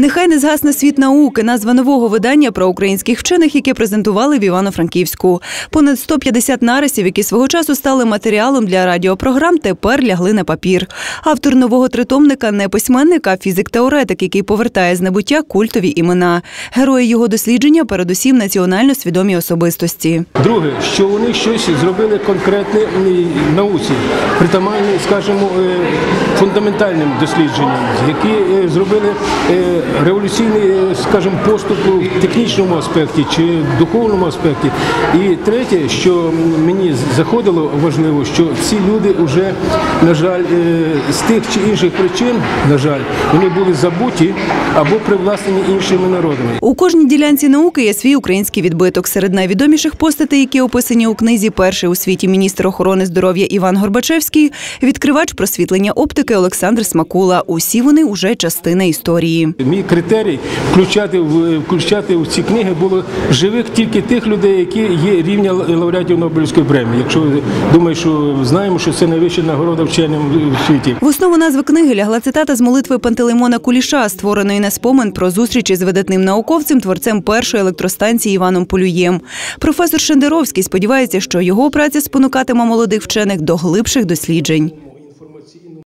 Нехай не згасне світ науки. Назва нового видання про українських вчених, яке презентували в Івано-Франківську. Понад 150 нарисів, які свого часу стали матеріалом для радіопрограм, тепер лягли на папір. Автор нового тритомника не письменник, а фізик-теоретик, який повертає з небуття культові імена. Герої його дослідження передусім національно свідомі особистості. Друге, що вони щось зробили конкретне науці, притаманні, скажімо, е, фундаментальним дослідженням, які е, зробили е, революційний, скажімо, поступ в технічному аспекті чи духовному аспекті. І третє, що мені заходило важливо, що ці люди вже, на жаль, е, з тих чи інших причин, на жаль, вони були забуті або привласнені іншими народами. У кожній ділянці науки є свій український відбиток. Серед найвідоміших постатей, які описані у книзі Перший у світі міністр охорони здоров'я Іван Горбачевський, відкривач просвітлення оптики Олександр Смакула. Усі вони уже частина історії. Мій критерій включати в включати в ці книги було живих тільки тих людей, які є рівня лауреатів Нобелівської премії. Якщо думаєте, що знаємо, що це найвища нагорода вченим в світі. В основу назви книги лягла цитата з молитви Пантелеймона Куліша, створеної на спомин про зустрічі з видатним науковцем, творцем першої електростанції Іваном Полюєм. Професор Шендеровський сподівається, що його праця спонукатиме молодих вчених до глибших досліджень.